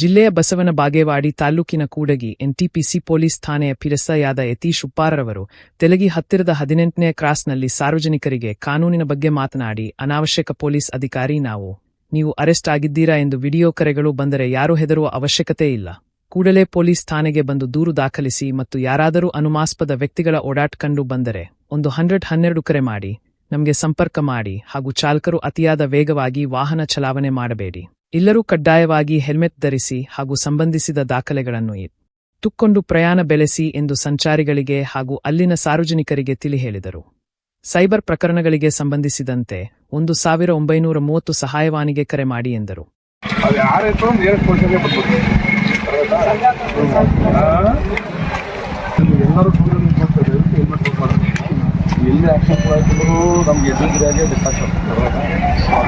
ಜಿಲ್ಲೆಯ ಬಸವನ ಬಾಗೇವಾಡಿ ತಾಲೂಕಿನ Kudgi NTPC police ಠಾಣೆಯ ಪಿರಸಯಾದ ಯತೀಶ್ ಉಪ್ಪಾರರವರು ತೆಲಗಿ ಹತ್ತಿರದ ಹದಿನೆಂಟನೇ ಕ್ರಾಸ್ನಲ್ಲಿ ಸಾರ್ವಜನಿಕರಿಗೆ ಕಾನೂನಿನ ಬಗ್ಗೆ ಮಾತನಾಡಿ, ಅನಾವಶ್ಯಕ ಪೊಲೀಸ್ ಅಧಿಕಾರಿ ನಾವು. ನೀವು ಅರೆಸ್ಟ್ ಆಗಿದ್ದೀರಾ ಎಂದು ವಿಡಿಯೋ ಕರೆಗಳು ಬಂದರೆ ಯಾರೂ ಹೆದರುವ ಅವಶ್ಯಕತೆ ಇಲ್ಲ. ಕೂಡಲೇ ಪೊಲೀಸ್ ಠಾಣೆಗೆ ಬಂದು ದೂರು ದಾಖಲಿಸಿ ಮತ್ತು ಯಾರಾದರೂ ಅನುಮಾಸ್ಪದ ವ್ಯಕ್ತಿಗಳ ಓಡಾಟ ಕಂಡು ಬಂದರೆ ಒಂದು ಹಂಡ್ರೆಡ್ ಹನ್ನೆರಡು ಕರೆ ಮಾಡಿ. ನಮಗೆ ಸಂಪರ್ಕ ಮಾಡಿ ಹಾಗೂ ಚಾಲಕರು ಅತಿಯಾದ ವೇಗವಾಗಿ ವಾಹನ ಚಲಾವಣೆ ಮಾಡಬೇಡಿ. ಎಲ್ಲರೂ ಕಡ್ಡಾಯವಾಗಿ ಹೆಲ್ಮೆಟ್ ಧರಿಸಿ ಹಾಗೂ ಸಂಬಂಧಿಸಿದ ದಾಖಲೆಗಳನ್ನು ತುಕ್ಕೊಂಡು ಪ್ರಯಾಣ ಬೆಳೆಸಿ ಎಂದು ಸಂಚಾರಿಗಳಿಗೆ ಹಾಗೂ ಅಲ್ಲಿನ ಸಾರ್ವಜನಿಕರಿಗೆ ತಿಳಿ ಹೇಳಿದರು. ಸೈಬರ್ ಪ್ರಕರಣಗಳಿಗೆ ಸಂಬಂಧಿಸಿದಂತೆ ಒಂದು ಸಾವಿರ ಒಂಬೈನೂರ ಮೂವತ್ತು ಸಹಾಯವಾಣಿಗೆ ಕರೆ ಮಾಡಿ ಎಂದರು. ಎಲ್ಲರೂ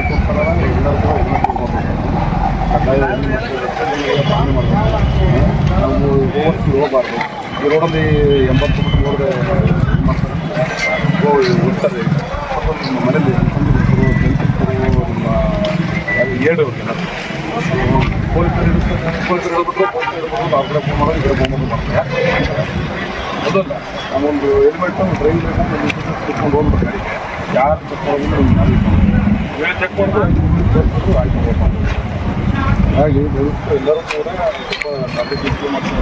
ಓವರ್ಸ್ ಹೋಗಬಾರ್ದು ಈ ರೋಡಲ್ಲಿ ಎಂಬತ್ತು ಮಾಡ್ತಾರೆ. ಹೋಗ್ತಾರೆ ನಮ್ಮ ಒಂದು ನೆನಪಿರ್ತಾರೆ ನಮ್ಮ ಏಳು ಪೊಲೀಸರು ಪೊಲೀಸರು ಹೇಳ್ಬಿಟ್ಟು ಪೊಲೀಸರು ಹೇಳ್ಬಿಟ್ಟು ಆ ಕಡೆ ಫೋನ್ ಮಾಡೋದು ಈ ಕಡೆ ಫೋನ್ ಮಾಡೋದು ಮಾಡ್ತಾರೆ. ಅದಲ್ಲ ನಾವೊಂದು ಹೆಲ್ಮೆಟ್ ಡ್ರೈವಿಂಗ್ ಲೈಸೆನ್ಸ್ ತಿಳ್ಕೊಂಡು ಹೋಗ್ಬೇಕು ಗಾಡಿಗೆ. ಯಾರು ಚೆಕ್ ಮಾಡೋದು ಹೇಳಿ ಚೆಕ್ ಮಾಡಿದ್ರು ಆಯ್ತು ದಯವಿಟ್ಟು ಎಲ್ಲರೂ ಕೂಡ ತುಂಬ ನಾಲೆಜ್ ಮತ್ತು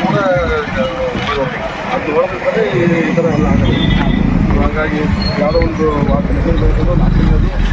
ಕೂಡ ಅದು ಹೊರದಿದ್ದರೆ ಈ ಥರ ಎಲ್ಲ ಹಾಗಾಗಿ ಯಾವುದೋ ಒಂದು ನಾಲ್ಕು